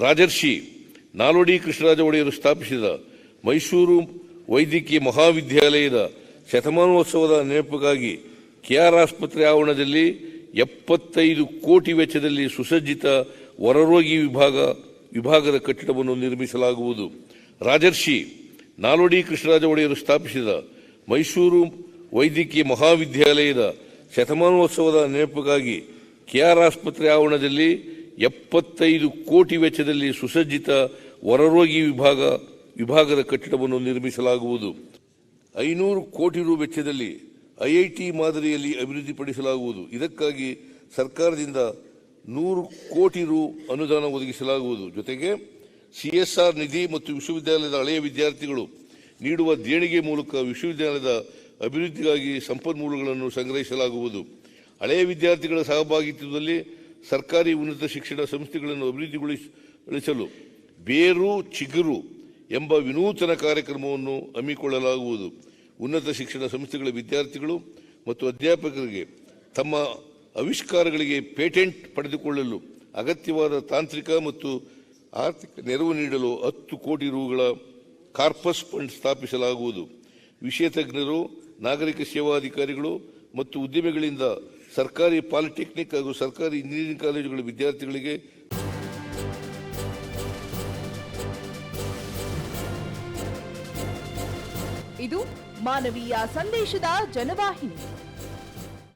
ರಾಜರ್ಷಿ ನಾಲ್ವಡಿ ಕೃಷ್ಣರಾಜ ಒಡೆಯರು ಸ್ಥಾಪಿಸಿದ ಮೈಸೂರು ವೈದ್ಯಕೀಯ ಮಹಾವಿದ್ಯಾಲಯದ ಶತಮಾನೋತ್ಸವದ ನೆನಪಿಗಾಗಿ ಕೆಆರ್ ಆಸ್ಪತ್ರೆ ಆವರಣದಲ್ಲಿ ಎಪ್ಪತ್ತೈದು ಕೋಟಿ ವೆಚ್ಚದಲ್ಲಿ ಸುಸಜ್ಜಿತ ಹೊರರೋಗಿ ವಿಭಾಗ, ವಿಭಾಗದ ಕಟ್ಟಡವನ್ನು ನಿರ್ಮಿಸಲಾಗುವುದು. ರಾಜರ್ಷಿ ನಾಲ್ವಡಿ ಕೃಷ್ಣರಾಜ ಒಡೆಯರು ಸ್ಥಾಪಿಸಿದ ಮೈಸೂರು ವೈದ್ಯಕೀಯ ಮಹಾವಿದ್ಯಾಲಯದ ಶತಮಾನೋತ್ಸವದ ನೆನಪಿಗಾಗಿ ಕೆಆರ್ ಆಸ್ಪತ್ರೆ ಆವರಣದಲ್ಲಿ ಎಪ್ಪತ್ತೈದು ಕೋಟಿ ವೆಚ್ಚದಲ್ಲಿ ಸುಸಜ್ಜಿತ ಹೊರರೋಗಿ ವಿಭಾಗ, ವಿಭಾಗದ ಕಟ್ಟಡವನ್ನು ನಿರ್ಮಿಸಲಾಗುವುದು. ಐನೂರು ಕೋಟಿ ರು ವೆಚ್ಚದಲ್ಲಿ ಐಐಟಿ ಮಾದರಿಯಲ್ಲಿ ಅಭಿವೃದ್ಧಿಪಡಿಸಲಾಗುವುದು. ಇದಕ್ಕಾಗಿ ಸರ್ಕಾರದಿಂದ ನೂರು ಕೋಟಿ ರು ಅನುದಾನ ಒದಗಿಸಲಾಗುವುದು. ಜೊತೆಗೆ ಸಿಎಸ್ಆರ್ ನಿಧಿ ಮತ್ತು ವಿಶ್ವವಿದ್ಯಾಲಯದ ಹಳೆಯ ವಿದ್ಯಾರ್ಥಿಗಳು ನೀಡುವ ದೇಣಿಗೆ ಮೂಲಕ ವಿಶ್ವವಿದ್ಯಾಲಯದ ಅಭಿವೃದ್ಧಿಗಾಗಿ ಸಂಪನ್ಮೂಲಗಳನ್ನು ಸಂಗ್ರಹಿಸಲಾಗುವುದು. ಹಳೆಯ ವಿದ್ಯಾರ್ಥಿಗಳ ಸಹಭಾಗಿತ್ವದಲ್ಲಿ ಸರ್ಕಾರಿ ಉನ್ನತ ಶಿಕ್ಷಣ ಸಂಸ್ಥೆಗಳನ್ನು ಅಭಿವೃದ್ಧಿಗೊಳಿಸಲು ಬೇರು, ಚಿಗುರು ಎಂಬ ವಿನೂತನ ಕಾರ್ಯಕ್ರಮವನ್ನು ಹಮ್ಮಿಕೊಳ್ಳಲಾಗುವುದು. ಉನ್ನತ ಶಿಕ್ಷಣ ಸಂಸ್ಥೆಗಳ ವಿದ್ಯಾರ್ಥಿಗಳು ಮತ್ತು ಅಧ್ಯಾಪಕರಿಗೆ ತಮ್ಮ ಆವಿಷ್ಕಾರಗಳಿಗೆ ಪೇಟೆಂಟ್ ಪಡೆದುಕೊಳ್ಳಲು ಅಗತ್ಯವಾದ ತಾಂತ್ರಿಕ ಮತ್ತು ಆರ್ಥಿಕ ನೆರವು ನೀಡಲು ಹತ್ತು ಕೋಟಿ ರುಗಳ ಕಾರ್ಪಸ್ ಫಂಡ್ ಸ್ಥಾಪಿಸಲಾಗುವುದು. ವಿಷಯ ತಜ್ಞರು, ನಾಗರಿಕ ಸೇವಾಧಿಕಾರಿಗಳು ಮತ್ತು ಉದ್ಯಮಿಗಳಿಂದ ಸರ್ಕಾರಿ ಪಾಲಿಟೆಕ್ನಿಕ್ ಹಾಗೂ ಸರ್ಕಾರಿ ಇಂಜಿನಿಯರಿಂಗ್ ಕಾಲೇಜುಗಳ ವಿದ್ಯಾರ್ಥಿಗಳಿಗೆ ಇದು ಮಾನವೀಯ ಸಂದೇಶದ ಜನವಾಹಿನಿ.